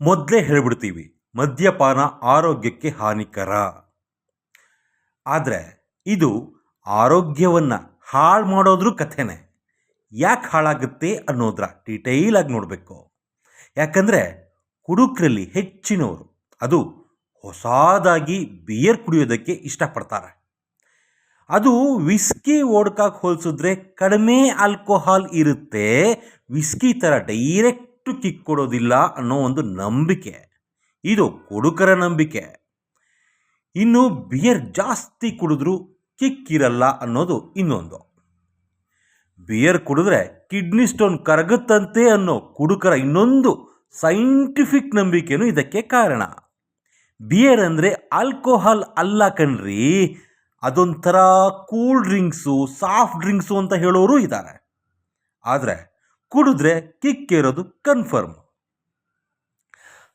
ಮೊದಲೇ ಹೇಳಿಬಿಡ್ತೀವಿ, ಮದ್ಯಪಾನ ಆರೋಗ್ಯಕ್ಕೆ ಹಾನಿಕರ. ಆದರೆ ಇದು ಆರೋಗ್ಯವನ್ನು ಹಾಳು ಮಾಡೋದ್ರೂ ಕಥೆನೇ. ಯಾಕೆ ಹಾಳಾಗುತ್ತೆ ಅನ್ನೋದ್ರ ಆಗಿ ನೋಡಬೇಕು. ಯಾಕಂದರೆ ಕುಡುಕರಲ್ಲಿ ಹೆಚ್ಚಿನವರು, ಅದು ಹೊಸದಾಗಿ ಬಿಯರ್ ಕುಡಿಯೋದಕ್ಕೆ ಇಷ್ಟಪಡ್ತಾರೆ. ಅದು ವಿಸ್ಕಿ ಓಡ್ಕಾಕ್ ಹೋಲಿಸಿದ್ರೆ ಕಡಿಮೆ ಆಲ್ಕೋಹಾಲ್ ಇರುತ್ತೆ ವಿಸ್ಕಿ ಥರ ಡೈರೆಕ್ಟು ಕಿಕ್ ಕೊಡೋದಿಲ್ಲ ಅನ್ನೋ ಒಂದು ನಂಬಿಕೆ. ಇದು ಕುಡುಕರ ನಂಬಿಕೆ. ಇನ್ನು ಬಿಯರ್ ಜಾಸ್ತಿ ಕುಡಿದ್ರೂ ಕಿಕ್ ಇರಲ್ಲ ಅನ್ನೋದು ಇನ್ನೊಂದು. ಬಿಯರ್ ಕುಡಿದ್ರೆ ಕಿಡ್ನಿ ಸ್ಟೋನ್ ಕರಗುತ್ತಂತೆ ಅನ್ನೋ ಕುಡುಕರ ಇನ್ನೊಂದು ಸೈಂಟಿಫಿಕ್ ನಂಬಿಕೆಯೂ ಇದಕ್ಕೆ ಕಾರಣ. ಬಿಯರ್ ಅಂದರೆ ಆಲ್ಕೋಹಾಲ್ ಅಲ್ಲ ಕಣ್ರಿ, ಅದೊಂಥರ ಕೂಲ್ ಡ್ರಿಂಕ್ಸು, ಸಾಫ್ಟ್ ಡ್ರಿಂಕ್ಸು ಅಂತ ಹೇಳೋರು ಇದ್ದಾರೆ. ಆದರೆ ಕುಡಿದ್ರೆ ಕಿಕ್ ಇರೋದು ಕನ್ಫರ್ಮ್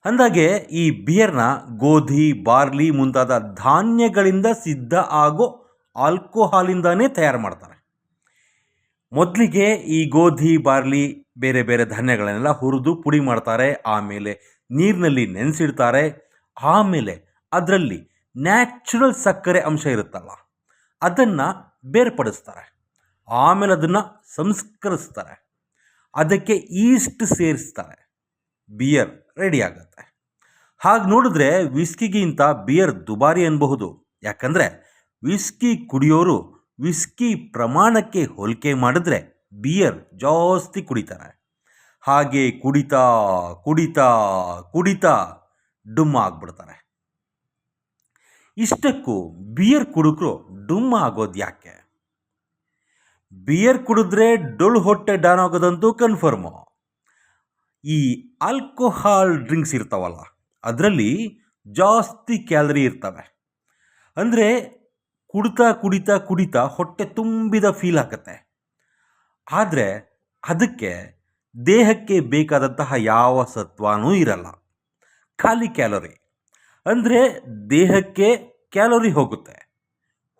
ಅಂದಾಗೆ ಈ ಬಿಯರ್ನ ಗೋಧಿ ಬಾರ್ಲಿ ಮುಂತಾದ ಧಾನ್ಯಗಳಿಂದ ಸಿದ್ಧ ಆಗೋ ಆಲ್ಕೋಹಾಲಿಂದಾನೇ ತಯಾರು ಮಾಡ್ತಾರೆ. ಮೊದಲಿಗೆ ಈ ಗೋಧಿ ಬಾರ್ಲಿ ಬೇರೆ ಬೇರೆ ಧಾನ್ಯಗಳನ್ನೆಲ್ಲ ಹುರಿದು ಪುಡಿ ಮಾಡ್ತಾರೆ, ಆಮೇಲೆ ನೀರಿನಲ್ಲಿ ನೆನೆಸಿಡ್ತಾರೆ, ಆಮೇಲೆ ಅದರಲ್ಲಿ ನ್ಯಾಚುರಲ್ ಸಕ್ಕರೆ ಅಂಶ ಇರುತ್ತಲ್ಲ, ಅದನ್ನು ಬೇರ್ಪಡಿಸ್ತಾರೆ. ಆಮೇಲೆ ಅದನ್ನು ಸಂಸ್ಕರಿಸ್ತಾರೆ. ಅದಕ್ಕೆ ಈಸ್ಟ್ ಸೇರಿಸ್ತಾರೆ. ಬಿಯರ್ ರೆಡಿ ಆಗುತ್ತೆ. ಹಾಗೆ ನೋಡಿದ್ರೆ ವಿಸ್ಕಿಗಿಂತ ಬಿಯರ್ ದುಬಾರಿ ಅನ್ಬಹುದು. ಯಾಕಂದರೆ ವಿಸ್ಕಿ ಕುಡಿಯೋರು ವಿಸ್ಕಿ ಪ್ರಮಾಣಕ್ಕೆ ಹೋಲಿಕೆ ಮಾಡಿದ್ರೆ ಬಿಯರ್ ಜಾಸ್ತಿ ಕುಡಿತಾರೆ. ಹಾಗೆ ಕುಡಿತಾ ಕುಡಿತಾ ಕುಡಿತಾ ಡುಮ್ಮ ಆಗ್ಬಿಡ್ತಾರೆ. ಇಷ್ಟಕ್ಕೂ ಬಿಯರ್ ಕುಡುಕರು ಡುಮ್ಮ ಆಗೋದು ಯಾಕೆ ಬಿಯರ್ ಕುಡಿದ್ರೆ ಡೊಳ್ಳು ಹೊಟ್ಟೆ ಡಾನ್ ಆಗೋದಂತೂ ಕನ್ಫರ್ಮು ಈ ಆಲ್ಕೋಹಾಲ್ ಡ್ರಿಂಕ್ಸ್ ಇರ್ತಾವಲ್ಲ, ಅದರಲ್ಲಿ ಜಾಸ್ತಿ ಕ್ಯಾಲರಿ ಇರ್ತವೆ. ಅಂದರೆ ಕುಡಿತಾ ಕುಡಿತಾ ಕುಡಿತಾ ಹೊಟ್ಟೆ ತುಂಬಿದ ಫೀಲ್ ಆಗುತ್ತೆ. ಆದರೆ ಅದಕ್ಕೆ ದೇಹಕ್ಕೆ ಬೇಕಾದಂತಹ ಯಾವ ಸತ್ವನೂ ಇರಲ್ಲ. ಖಾಲಿ ಕ್ಯಾಲೋರಿ ಅಂದರೆ ದೇಹಕ್ಕೆ ಕ್ಯಾಲೋರಿ ಹೋಗುತ್ತೆ.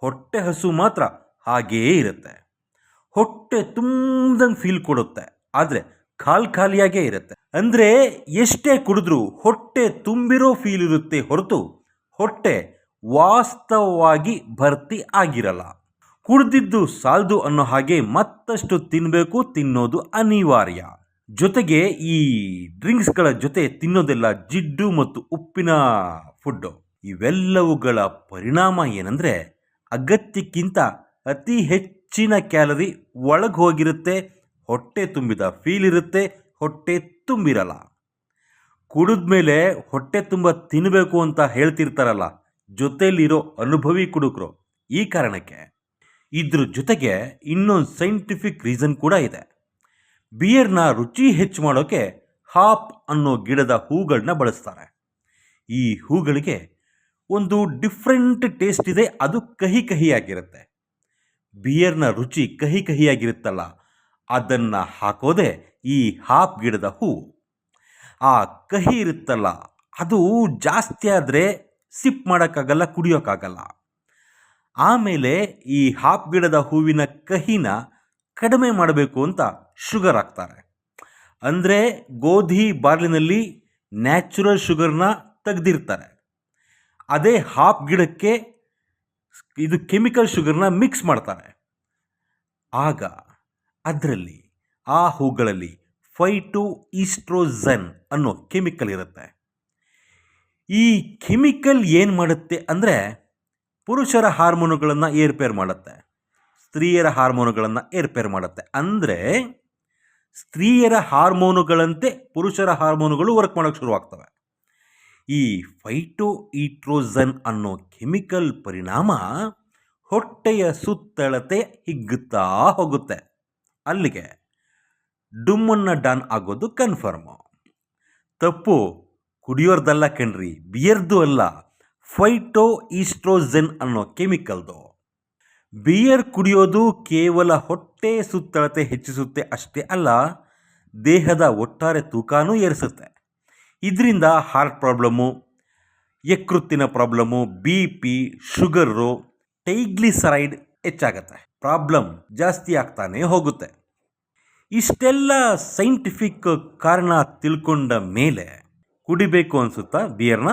ಹೊಟ್ಟೆ ಹಸು ಮಾತ್ರ ಹಾಗೇ ಇರುತ್ತೆ. ಹೊಟ್ಟೆ ತುಂಬ್ದಂಗೆ ಫೀಲ್ ಕೊಡುತ್ತೆ. ಆದರೆ ಖಾಲಿ ಖಾಲಿಯಾಗೇ ಇರುತ್ತೆ. ಅಂದರೆ ಎಷ್ಟೇ ಕುಡಿದ್ರೂ ಹೊಟ್ಟೆ ತುಂಬಿರೋ ಫೀಲ್ ಇರುತ್ತೆ ಹೊರತು ಹೊಟ್ಟೆ ವಾಸ್ತವವಾಗಿ ಭರ್ತಿ ಆಗಿರಲ್ಲ. ಕುಡ್ದಿದ್ದು ಸಾಲದು ಅನ್ನೋ ಹಾಗೆ ಮತ್ತಷ್ಟು ತಿನ್ನಬೇಕು ತಿನ್ನೋದು ಅನಿವಾರ್ಯ. ಜೊತೆಗೆ ಈ ಡ್ರಿಂಕ್ಸ್ಗಳ ಜೊತೆ ತಿನ್ನೋದೆಲ್ಲ ಜಿಡ್ಡು ಮತ್ತು ಉಪ್ಪಿನ ಫುಡ್ಡು. ಇವೆಲ್ಲವುಗಳ ಪರಿಣಾಮ ಏನಂದರೆ ಅಗತ್ಯಕ್ಕಿಂತ ಅತಿ ಹೆಚ್ಚಿನ ಕ್ಯಾಲರಿ ಒಳಗೆ ಹೋಗಿರುತ್ತೆ, ಹೊಟ್ಟೆ ತುಂಬಿದ ಫೀಲ್ ಇರುತ್ತೆ, ಹೊಟ್ಟೆ ತುಂಬಿರಲ್ಲ. ಕುಡಿದ ಮೇಲೆ ಹೊಟ್ಟೆ ತುಂಬ ತಿನ್ನಬೇಕು ಅಂತ ಹೇಳ್ತಿರ್ತಾರಲ್ಲ ಜೊತೆಯಲ್ಲಿರೋ ಅನುಭವಿ ಕುಡುಕರು. ಈ ಕಾರಣಕ್ಕೆ ಇದ್ರ ಜೊತೆಗೆ ಇನ್ನೊಂದು ಸೈಂಟಿಫಿಕ್ ರೀಸನ್ ಕೂಡ ಇದೆ. ಬಿಯರ್ನ ರುಚಿ ಹೆಚ್ಚು ಮಾಡೋಕ್ಕೆ ಹಾಪ್ ಅನ್ನೋ ಗಿಡದ ಹೂಗಳನ್ನ ಬಳಸ್ತಾರೆ. ಈ ಹೂಗಳಿಗೆ ಒಂದು ಡಿಫ್ರೆಂಟ್ ಟೇಸ್ಟ್ ಇದೆ, ಅದು ಕಹಿ ಕಹಿಯಾಗಿರುತ್ತೆ. ಬಿಯರ್ನ ರುಚಿ ಕಹಿ ಕಹಿಯಾಗಿರುತ್ತಲ್ಲ, ಅದನ್ನು ಹಾಕೋದೇ ಈ ಹಾಪ್ ಗಿಡದ ಹೂ. ಆ ಕಹಿ ಇರುತ್ತಲ್ಲ, ಅದು ಜಾಸ್ತಿ ಆದರೆ ಸಿಪ್ ಮಾಡೋಕ್ಕಾಗಲ್ಲ, ಕುಡಿಯೋಕ್ಕಾಗಲ್ಲ. ಆಮೇಲೆ ಈ ಹಾಪ್ ಗಿಡದ ಹೂವಿನ ಕಹಿನ ಕಡಿಮೆ ಮಾಡಬೇಕು ಅಂತ ಶುಗರ್ ಹಾಕ್ತಾರೆ. ಅಂದರೆ ಗೋಧಿ ಬಾರ್ಲಿನಲ್ಲಿ ನ್ಯಾಚುರಲ್ ಶುಗರ್ನ ತೆಗೆದಿರ್ತಾರೆ. ಅದೇ ಹಾಪ್ ಗಿಡಕ್ಕೆ ಇದು ಕೆಮಿಕಲ್ ಶುಗರ್ನ ಮಿಕ್ಸ್ ಮಾಡ್ತಾರೆ ಆಗ ಅದರಲ್ಲಿ ಆ ಹೂಗಳಲ್ಲಿ ಫೈಟು ಈಸ್ಟ್ರೋಝನ್ ಅನ್ನೋ ಕೆಮಿಕಲ್ ಇರುತ್ತೆ. ಈ ಕೆಮಿಕಲ್ ಏನು ಮಾಡುತ್ತೆ ಅಂದರೆ ಪುರುಷರ ಹಾರ್ಮೋನುಗಳನ್ನು ಏರ್ಪೇರ್ ಮಾಡುತ್ತೆ. ಸ್ತ್ರೀಯರ ಹಾರ್ಮೋನುಗಳನ್ನು ಏರ್ಪೇರ್ ಮಾಡುತ್ತೆ. ಅಂದರೆ ಸ್ತ್ರೀಯರ ಹಾರ್ಮೋನುಗಳಂತೆ ಪುರುಷರ ಹಾರ್ಮೋನುಗಳು ವರ್ಕ್ ಮಾಡೋಕ್ಕೆ ಶುರುವಾಗ್ತವೆ. ಈ ಫೈಟೋ ಈಟ್ರೋಝನ್ ಅನ್ನೋ ಕೆಮಿಕಲ್ ಪರಿಣಾಮ ಹೊಟ್ಟೆಯ ಸುತ್ತಳತೆ ಹಿಗ್ಗುತ್ತಾ ಹೋಗುತ್ತೆ. ಅಲ್ಲಿಗೆ ಡುಮ್ಮನ್ನ ಡಾನ್ ಆಗೋದು ಕನ್ಫರ್ಮು ತಪ್ಪು ಕುಡಿಯೋರ್ದಲ್ಲ ಕಣ್ರಿ, ಬಿಯರ್ದು ಅಲ್ಲ ಫೈಟೋ ಈಸ್ಟ್ರೋಜೆನ್ ಅನ್ನೋ ಕೆಮಿಕಲ್ದು ಬಿಯರ್ ಕುಡಿಯೋದು ಕೇವಲ ಹೊಟ್ಟೆ ಸುತ್ತಳತೆ ಹೆಚ್ಚಿಸುತ್ತೆ ಅಷ್ಟೇ ಅಲ್ಲ, ದೇಹದ ಒಟ್ಟಾರೆ ತೂಕನೂ ಏರಿಸುತ್ತೆ. ಇದರಿಂದ heart problem ಯಕೃತ್ತಿನ problem B P sugar triglyceride ಹೆಚ್ಚಾಗತ್ತೆ. Problem ಜಾಸ್ತಿ ಆಗ್ತಾನೆ ಹೋಗುತ್ತೆ. ಇಷ್ಟೆಲ್ಲ ಸೈಂಟಿಫಿಕ್ ಕಾರಣ ತಿಳ್ಕೊಂಡ ಮೇಲೆ ಕುಡಿಬೇಕು ಅನಿಸುತ್ತಾ ಬಿಯರ್ನ